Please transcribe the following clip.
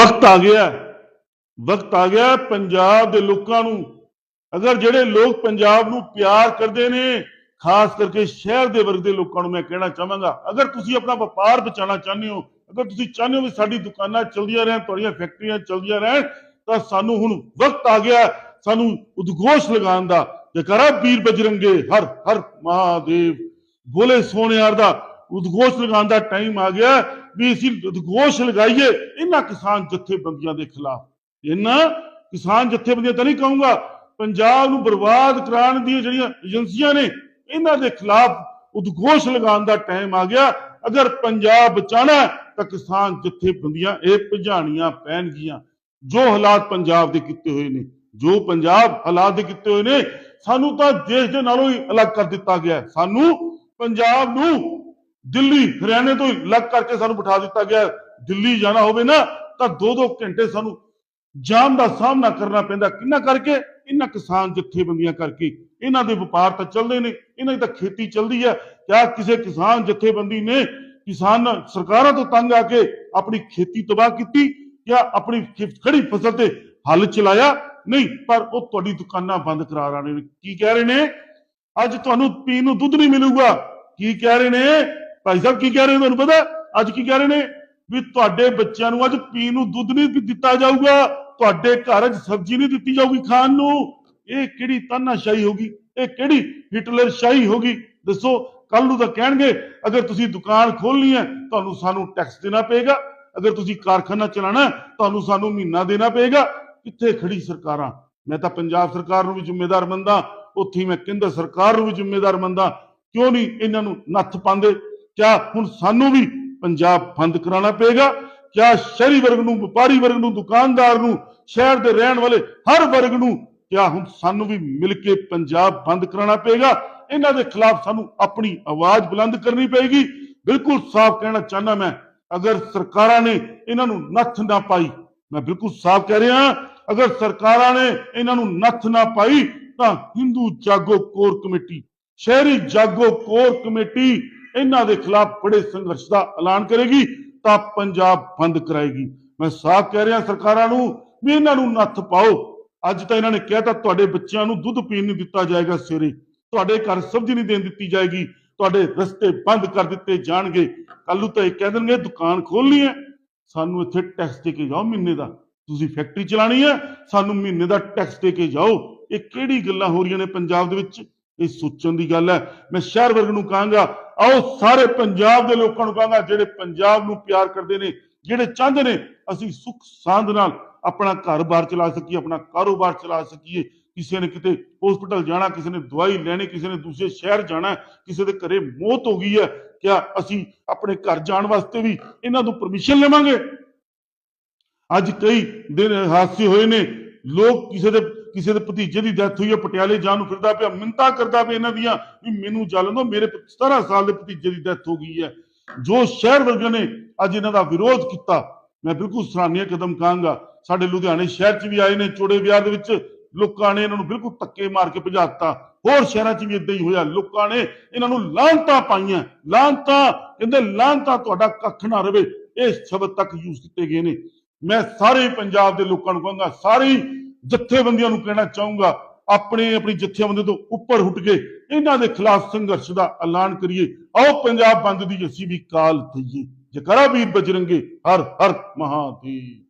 ਵਕਤ ਆ ਗਿਆ ਵਕਤ ਆ ਗਿਆ ਪੰਜਾਬ ਦੇ ਲੋਕਾਂ ਨੂੰ। ਅਗਰ ਜਿਹੜੇ ਲੋਕ ਪੰਜਾਬ ਨੂੰ ਪਿਆਰ ਕਰਦੇ ਨੇ, ਖਾਸ ਕਰਕੇ ਸ਼ਹਿਰ ਦੇ ਵਰਗ ਦੇ ਲੋਕਾਂ ਨੂੰ ਮੈਂ ਕਹਿਣਾ ਚਾਹਾਂਗਾ, ਅਗਰ ਤੁਸੀਂ ਆਪਣਾ ਵਪਾਰ ਬਚਾਉਣਾ ਚਾਹੁੰਦੇ ਹੋ, ਅਗਰ ਤੁਸੀਂ ਚਾਹੁੰਦੇ ਹੋ ਵੀ ਸਾਡੀ ਦੁਕਾਨਾਂ ਚੱਲਦੀਆਂ ਰਹਿਣ, ਤੁਹਾਡੀਆਂ ਫੈਕਟਰੀਆਂ ਚੱਲਦੀਆਂ ਰਹਿਣ, ਤਾਂ ਸਾਨੂੰ ਹੁਣ ਵਕਤ ਆ ਗਿਆ ਸਾਨੂੰ ਉਦਘੋਸ਼ ਲਗਾਉਣ ਦਾ। ਜਕਰਾ ਵੀਰ ਬਜਰੰਗੇ, ਹਰ ਹਰ ਮਹਾਦੇਵ, ਬੋਲੇ ਸੋਹਣਿਆਰ ਦਾ। ਉਦਘੋਸ਼ ਲਗਾਉਣ ਦਾ ਟਾਈਮ ਆ ਗਿਆ ਵੀ ਅਸੀਂ ਉਦਘੋਸ਼ ਲਗਾਈਏ ਇਹਨਾਂ ਕਿਸਾਨ ਜਥੇਬੰਦੀਆਂ ਦੇ ਖਿਲਾਫ। ਇਹਨਾਂ ਕਿਸਾਨ ਜਥੇਬੰਦੀਆਂ ਤਾਂ ਨਹੀਂ ਕਹੂੰਗਾ, ਪੰਜਾਬ ਨੂੰ ਬਰਬਾਦ ਕਰਾਉਣ ਦੀਆਂ ਜਿਹੜੀਆਂ ਏਜੰਸੀਆਂ ਨੇ, ਇਹਨਾਂ ਦੇ ਖਿਲਾਫ ਉਦਘੋਸ਼ ਲਗਾਉਣ ਦਾ ਟਾਈਮ ਆ ਗਿਆ। ਅਗਰ ਪੰਜਾਬ ਬਚਾਣਾ ਤਾਂ ਕਿਸਾਨ ਜਥੇਬੰਦੀਆਂ ਇਹ ਭਜਾਣੀਆਂ ਪੈਣਗੀਆਂ। ਜੋ ਹਾਲਾਤ ਪੰਜਾਬ ਦੇ ਕੀਤੇ ਹੋਏ ਨੇ, ਜੋ ਪੰਜਾਬ ਹਾਲਾਤ ਦੇ ਕੀਤੇ ਹੋਏ ਨੇ, ਸਾਨੂੰ ਤਾਂ ਦੇਸ਼ ਦੇ ਨਾਲੋਂ ਹੀ ਅਲੱਗ ਕਰ ਦਿੱਤਾ ਗਿਆ ਸਾਨੂੰ ਪੰਜਾਬ ਨੂੰ ਦਿੱਲੀ, ਹਰਿਆਣੇ ਤੋਂ ਹੀ ਅਲੱਗ ਕਰਕੇ ਸਾਨੂੰ ਬਿਠਾ ਦਿੱਤਾ ਗਿਆ ਦਿੱਲੀ ਜਾਣਾ ਹੋਵੇ ਨਾ, ਤਾਂ 2-2 ਘੰਟੇ ਸਾਨੂੰ ਜਾਮ ਦਾ ਸਾਹਮਣਾ ਕਰਨਾ ਪੈਂਦਾ। ਕਿੰਨਾ ਕਰਕੇ? ਇਹਨਾਂ ਕਿਸਾਨ ਜਥੇਬੰਦੀਆਂ ਕਰਕੇ। ਇਹਨਾਂ ਦੇ ਵਪਾਰ ਤਾਂ ਚੱਲਦੇ ਨੇ, ਇਹਨਾਂ ਦੀ ਤਾਂ ਖੇਤੀ ਚੱਲਦੀ ਹੈ। ਕਿਆ ਕਿਸੇ ਕਿਸਾਨ ਜਥੇਬੰਦੀ ਨੇ ਕਿਸਾਨ ਸਰਕਾਰਾਂ ਤੋਂ ਤੰਗ ਆ ਕੇ ਆਪਣੀ ਖੇਤੀ ਤਬਾਹ ਕੀਤੀ ਜਾਂ ਆਪਣੀ ਖੜੀ ਫਸਲ ਤੇ ਹੱਲ ਚਲਾਇਆ? ਨਹੀਂ, ਪਰ ਉਹ ਤੁਹਾਡੀ ਦੁਕਾਨਾਂ ਬੰਦ ਕਰਾ ਰਹੇ ਨੇ। ਕੀ ਕਹਿ ਰਹੇ ਨੇ? ਅੱਜ ਤੁਹਾਨੂੰ ਪੀਣ ਨੂੰ ਦੁੱਧ ਨਹੀਂ ਮਿਲੂਗਾ। ਕੀ ਕਹਿ ਰਹੇ ਨੇ? ਭਾਈ ਸਾਹਿਬ ਕੀ ਕਹਿ ਰਹੇ ਤੁਹਾਨੂੰ ਪਤਾ ਅੱਜ ਕੀ ਕਹਿ ਰਹੇ ਨੇ? ਵੀ ਤੁਹਾਡੇ ਬੱਚਿਆਂ ਨੂੰ ਅੱਜ ਪੀਣ ਨੂੰ ਦੁੱਧ ਨਹੀਂ ਦਿੱਤਾ ਜਾਊਗਾ। ਤੁਹਾਡੇ ਘਰ 'ਚ ਸਬਜ਼ੀ ਨਹੀਂ ਦਿੱਤੀ ਜਾਊਗੀ ਖਾਣ ਨੂੰ। ਇਹ ਕਿਹੜੀ ਤਾਨਾਸ਼ਾਹੀ ਹੋਗੀ ਇਹ ਕਿਹੜੀ ਹਿਟਲਰ ਸ਼ਾਹੀ ਹੋਗੀ ਦੱਸੋ ਕੱਲ ਨੂੰ ਤਾਂ ਕਹਿਣਗੇ, ਅਗਰ ਤੁਸੀਂ ਦੁਕਾਨ ਖੋਲਣੀ ਹੈ, ਤੁਹਾਨੂੰ ਸਾਨੂੰ ਟੈਕਸ ਦੇਣਾ ਪਏਗਾ। ਅਗਰ ਤੁਸੀਂ ਕਾਰਖਾਨਾ ਚਲਾਣਾ ਤੁਹਾਨੂੰ ਸਾਨੂੰ ਮਹੀਨਾ ਦੇਣਾ ਪਏਗਾ। ਕਿੱਥੇ ਖੜੀ ਸਰਕਾਰਾਂ? ਮੈਂ ਤਾਂ ਪੰਜਾਬ ਸਰਕਾਰ ਨੂੰ ਵੀ ਜ਼ਿੰਮੇਦਾਰ ਮੰਨਦਾ ਉੱਥੇ ਮੈਂ ਕੇਂਦਰ ਸਰਕਾਰ ਨੂੰ ਵੀ ਜ਼ਿੰਮੇਦਾਰ ਮੰਨਦਾ ਕਿਉਂ ਨਹੀਂ ਇਹਨਾਂ ਨੂੰ ਨੱਥ ਪਾਉਂਦੇ? ਕਿਆ ਹੁਣ ਸਾਨੂੰ ਵੀ ਪੰਜਾਬ ਬੰਦ ਕਰਾਉਣਾ ਪਏਗਾ? ਕਿਆ ਸ਼ਹਿਰੀ ਵਰਗ ਨੂੰ, ਵਪਾਰੀ ਵਰਗ ਨੂੰ, ਦੁਕਾਨਦਾਰ ਨੂੰ, ਸ਼ਹਿਰ ਦੇ ਰਹਿਣ ਵਾਲੇ ਹਰ ਵਰਗ ਨੂੰ ਕਿਆ ਹੁਣ ਸਾਨੂੰ ਵੀ ਮਿਲ ਕੇ ਪੰਜਾਬ ਬੰਦ ਕਰਾਉਣਾ ਪਏਗਾ? ਇਹਨਾਂ ਦੇ ਖਿਲਾਫ ਸਾਨੂੰ ਆਪਣੀ ਆਵਾਜ਼ ਬੁਲੰਦ ਕਰਨੀ ਪਏਗੀ। ਬਿਲਕੁਲ ਸਾਫ਼ ਕਹਿਣਾ ਚਾਹੁੰਦਾ ਮੈਂ, ਅਗਰ ਸਰਕਾਰਾਂ ਨੇ ਇਹਨਾਂ ਨੂੰ ਨੱਥ ਨਾ ਪਾਈ, ਮੈਂ ਬਿਲਕੁਲ ਸਾਫ਼ ਕਹਿ ਰਿਹਾ ਅਗਰ ਸਰਕਾਰਾਂ ਨੇ ਇਹਨਾਂ ਨੂੰ ਨੱਥ ਨਾ ਪਾਈ, ਤਾਂ ਹਿੰਦੂ ਜਾਗੋ ਕੋਰ ਕਮੇਟੀ ਸ਼ਹਿਰੀ ਜਾਗੋ ਕੋਰ ਕਮੇਟੀ ਇਹਨਾਂ ਦੇ ਖਿਲਾਫ ਬੜੇ ਸੰਘਰਸ਼ ਦਾ ਐਲਾਨ ਕਰੇਗੀ, ਤਾਂ ਪੰਜਾਬ ਬੰਦ ਕਰਾਏਗੀ। ਮੈਂ ਸਾਫ਼ ਕਹਿ ਰਿਹਾ ਸਰਕਾਰਾਂ ਨੂੰ ਵੀ ਇਹਨਾਂ ਨੂੰ ਨੱਥ ਪਾਓ। ਅੱਜ ਤਾਂ ਇਹਨਾਂ ਨੇ ਕਿਹਾ ਤਾਂ ਤੁਹਾਡੇ ਬੱਚਿਆਂ ਨੂੰ ਦੁੱਧ ਪੀਣ ਨਹੀਂ ਦਿੱਤਾ ਜਾਏਗਾ ਸਵੇਰੇ। ਤੁਹਾਡੇ ਘਰ ਸਬਜ਼ੀ ਨਹੀਂ ਦੇਣ ਦਿੱਤੀ ਜਾਏਗੀ। ਤੁਹਾਡੇ ਰਸਤੇ ਬੰਦ ਕਰ ਦਿੱਤੇ ਜਾਣਗੇ। ਕੱਲੂ ਤਾਂ ਇਹ ਕਹਿ ਦੇਣਗੇ, ਦੁਕਾਨ ਖੋਲਣੀ ਹੈ। ਸਾਨੂੰ ਇੱਥੇ ਟੈਕਸ ਦੇ ਕੇ ਜਾਓ ਮਹੀਨੇ ਦਾ। ਤੁਸੀਂ ਫੈਕਟਰੀ ਚਲਾਣੀ ਹੈ, ਸਾਨੂੰ ਮਹੀਨੇ ਦਾ ਟੈਕਸ ਦੇ ਕੇ ਜਾਓ। ਇਹ ਕਿਹੜੀ ਗੱਲਾਂ ਹੋ ਰਹੀਆਂ ਨੇ ਪੰਜਾਬ ਦੇ ਵਿੱਚ? ਇਹ ਸੋਚਣ ਦੀ ਗੱਲ ਹੈ। ਮੈਂ ਸ਼ਹਿਰ ਵਰਗ ਨੂੰ ਕਹਾਂਗਾ ਆਓ ਸਾਰੇ ਪੰਜਾਬ ਦੇ ਲੋਕਾਂ ਨੂੰ ਕਹਾਂਗਾ, ਜਿਹੜੇ ਪੰਜਾਬ ਨੂੰ ਪਿਆਰ ਕਰਦੇ ਨੇ, ਜਿਹੜੇ ਚਾਹੁੰਦੇ ਨੇ, ਅਸੀਂ ਸੁੱਖ ਸਾਂਦ ਨਾਲ ਆਪਣਾ ਘਰ-ਬਾਰ ਚਲਾ ਸਕੀਏ, ਆਪਣਾ ਕਾਰੋਬਾਰ ਚਲਾ ਸਕੀਏ। ਕਿਸੇ ਨੇ ਕਿਤੇ ਹਸਪੀਟਲ ਜਾਣਾ, ਕਿਸੇ ਨੇ ਦਵਾਈ ਲੈਣੀ, ਕਿਸੇ ਨੇ ਦੂਸਰੇ ਸ਼ਹਿਰ ਜਾਣਾ, ਕਿਸੇ ਦੇ ਘਰੇ ਮੌਤ ਹੋ ਗਈ ਹੈ, ਕਿਆ ਅਸੀਂ ਆਪਣੇ ਘਰ ਜਾਣ ਵਾਸਤੇ ਵੀ ਇਹਨਾਂ ਤੋਂ ਪਰਮਿਸ਼ਨ ਲਵਾਂਗੇ? ਅੱਜ ਕਈ ਦਿਨ ਹਾਦਸੇ ਹੋਏ ਨੇ, ਲੋਕ ਕਿਸੇ ਦੇ ਕਿਸੇ ਦੇ ਭਤੀਜੇ ਦੀ ਡੈਥ ਹੋਈ ਹੈ ਪਟਿਆਲੇ ਜਾਣ ਨੂੰ ਫਿਰਦਾ ਪਿਆ, ਮਿੰਤਾ ਕਰਦਾ ਪਿਆ ਇਹਨਾਂ ਦੀਆਂ ਵੀ ਮੈਨੂੰ ਜਲ ਦੋ ਮੇਰੇ 17 ਸਾਲ ਦੇ ਭਤੀਜੇ ਦੀ ਡੈਥ ਹੋ ਗਈ ਹੈ। ਜੋ ਸ਼ਹਿਰ ਵਰਗਿਆਂ ਨੇ ਅੱਜ ਇਹਨਾਂ ਦਾ ਵਿਰੋਧ ਕੀਤਾ, ਮੈਂ ਬਿਲਕੁਲ ਸਰਾਹਨੀय ਕਦਮ ਕਹਾਂਗਾ, ਸਾਡੇ ਲੁਧਿਆਣੇ ਸ਼ਹਿਰ 'ਚ ਵੀ ਆਏ ਨੇ, ਚੋੜੇ ਵਿਆਹ ਦੇ ਵਿੱਚ ਲੋਕਾਂ ਨੇ ਇਹਨਾਂ ਨੂੰ ਬਿਲਕੁਲ ਧੱਕੇ ਮਾਰ ਕੇ ਭਜਾਤਾ ਹੋਰ ਸ਼ਹਿਰਾਂ 'ਚ ਵੀ ਇਦਾਂ ਹੀ ਹੋਇਆ, ਲੋਕਾਂ ਨੇ ਇਹਨਾਂ ਨੂੰ ਲਾਂਤਾਂ ਪਾਈਆਂ, ਲਾਂਤਾਂ, ਕਹਿੰਦੇ ਲਾਂਤਾਂ ਤੁਹਾਡਾ ਕੱਖ ਨਾ ਰਵੇ ਇਹ ਸ਼ਬਦ ਤੱਕ ਯੂਜ਼ ਕੀਤੇ ਗਏ ਨੇ। ਮੈਂ ਸਾਰੇ ਪੰਜਾਬ ਦੇ ਲੋਕਾਂ ਨੂੰ ਕਹਾਂਗਾ, ਸਾਰੀ ਜਥੇਬੰਦੀਆਂ ਨੂੰ ਕਹਿਣਾ ਚਾਹੂੰਗਾ, ਆਪਣੇ ਆਪਣੀ ਜਥੇਬੰਦੀ ਤੋਂ ਉੱਪਰ ਉੱਠ ਕੇ ਇਹਨਾਂ ਦੇ ਖਿਲਾਫ ਸੰਘਰਸ਼ ਦਾ ਐਲਾਨ ਕਰੀਏ। ਆਓ ਪੰਜਾਬ ਬੰਦ ਦੀ ਅਸੀਂ ਵੀ ਕਾਲ ਦਈਏ ਜਕਰਾ ਵੀਰ ਬਜਰੰਗੇ ਹਰ ਹਰ ਮਹਾਦੇਵ